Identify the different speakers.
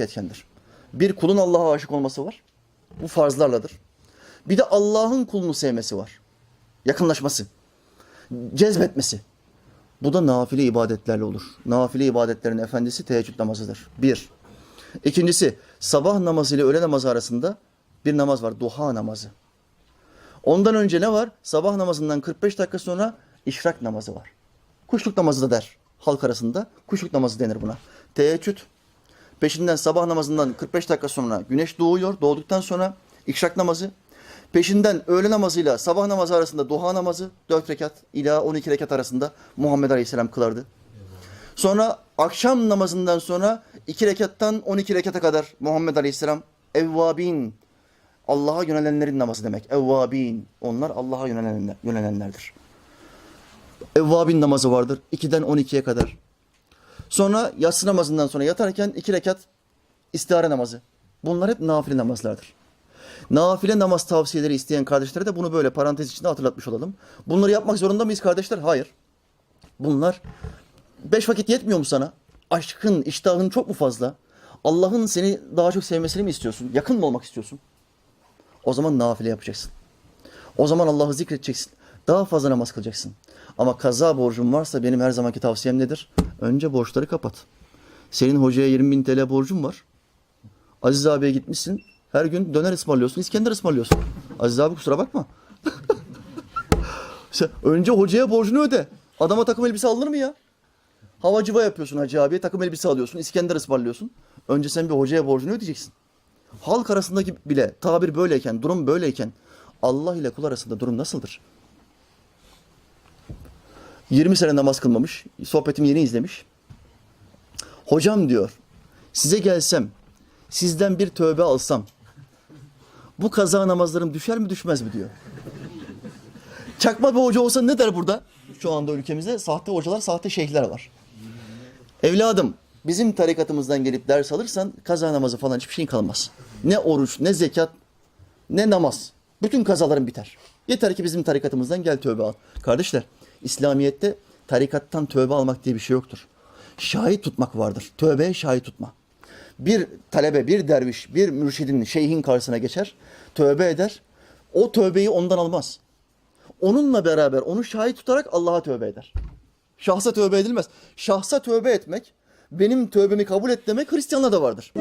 Speaker 1: etkendir. Bir kulun Allah'a aşık olması var. Bu farzlarladır. Bir de Allah'ın kulunu sevmesi var. Yakınlaşması. Cezbetmesi. Bu da nafile ibadetlerle olur. Nafile ibadetlerin efendisi teheccüd namazıdır. Bir. İkincisi sabah namazı ile öğle namazı arasında bir namaz var. Duha namazı. Ondan önce ne var? Sabah namazından 45 dakika sonra işrak namazı var. Kuşluk namazı da der halk arasında. Kuşluk namazı denir buna. Teheccüd. Peşinden sabah namazından 45 dakika sonra güneş doğuyor. Doğduktan sonra işrak namazı. Peşinden öğle namazıyla sabah namazı arasında duha namazı 4 rekat ila 12 rekat arasında Muhammed Aleyhisselam kılardı. Sonra akşam namazından sonra 2 rekattan 12 rekata kadar Muhammed Aleyhisselam evvabin Allah'a yönelenlerin namazı demek. Evvabin. Onlar Allah'a yönelenler, yönelenlerdir. Evvabin namazı vardır. 2'den 12'ye kadar. Sonra yatsı namazından sonra yatarken iki rekat istihare namazı. Bunlar hep nafile namazlardır. Nafile namaz tavsiyeleri isteyen kardeşlere de bunu böyle parantez içinde hatırlatmış olalım. Bunları yapmak zorunda mıyız kardeşler? Hayır. Bunlar beş vakit yetmiyor mu sana? Aşkın, iştahın çok mu fazla? Allah'ın seni daha çok sevmesini mi istiyorsun? Yakın mı olmak istiyorsun? O zaman nafile yapacaksın. O zaman Allah'ı zikredeceksin. Daha fazla namaz kılacaksın. Ama kaza borcun varsa benim her zamanki tavsiyem nedir? Önce borçları kapat. Senin hocaya 20 bin TL borcun var. Aziz abiye gitmişsin. Her gün döner ısmarlıyorsun, İskender ısmarlıyorsun. Aziz abi kusura bakma. Sen önce hocaya borcunu öde. Adama takım elbise alınır mı ya? Havacıva yapıyorsun hacı abiye, takım elbise alıyorsun, İskender ısmarlıyorsun. Önce sen bir hocaya borcunu ödeyeceksin. Halk arasındaki bile tabir böyleyken, durum böyleyken Allah ile kul arasında durum nasıldır? 20 sene namaz kılmamış, sohbetimi yeni izlemiş. Hocam diyor, size gelsem, sizden bir tövbe alsam, bu kaza namazlarım düşer mi düşmez mi diyor. Çakma bir hoca olsa ne der burada? Şu anda ülkemizde sahte hocalar, sahte şeyhler var. Evladım, bizim tarikatımızdan gelip ders alırsan kaza namazı falan hiçbir şeyin kalmaz. Ne oruç, ne zekat, ne namaz. Bütün kazaların biter. Yeter ki bizim tarikatımızdan gel tövbe al. Kardeşler, İslamiyet'te tarikattan tövbe almak diye bir şey yoktur. Şahit tutmak vardır. Tövbeye şahit tutma. Bir talebe, bir derviş, bir mürşidin, şeyhin karşısına geçer, tövbe eder. O tövbeyi ondan almaz. Onunla beraber onu şahit tutarak Allah'a tövbe eder. Şahsa tövbe edilmez. Şahsa tövbe etmek, benim tövbemi kabul et demek Hristiyanlarda vardır.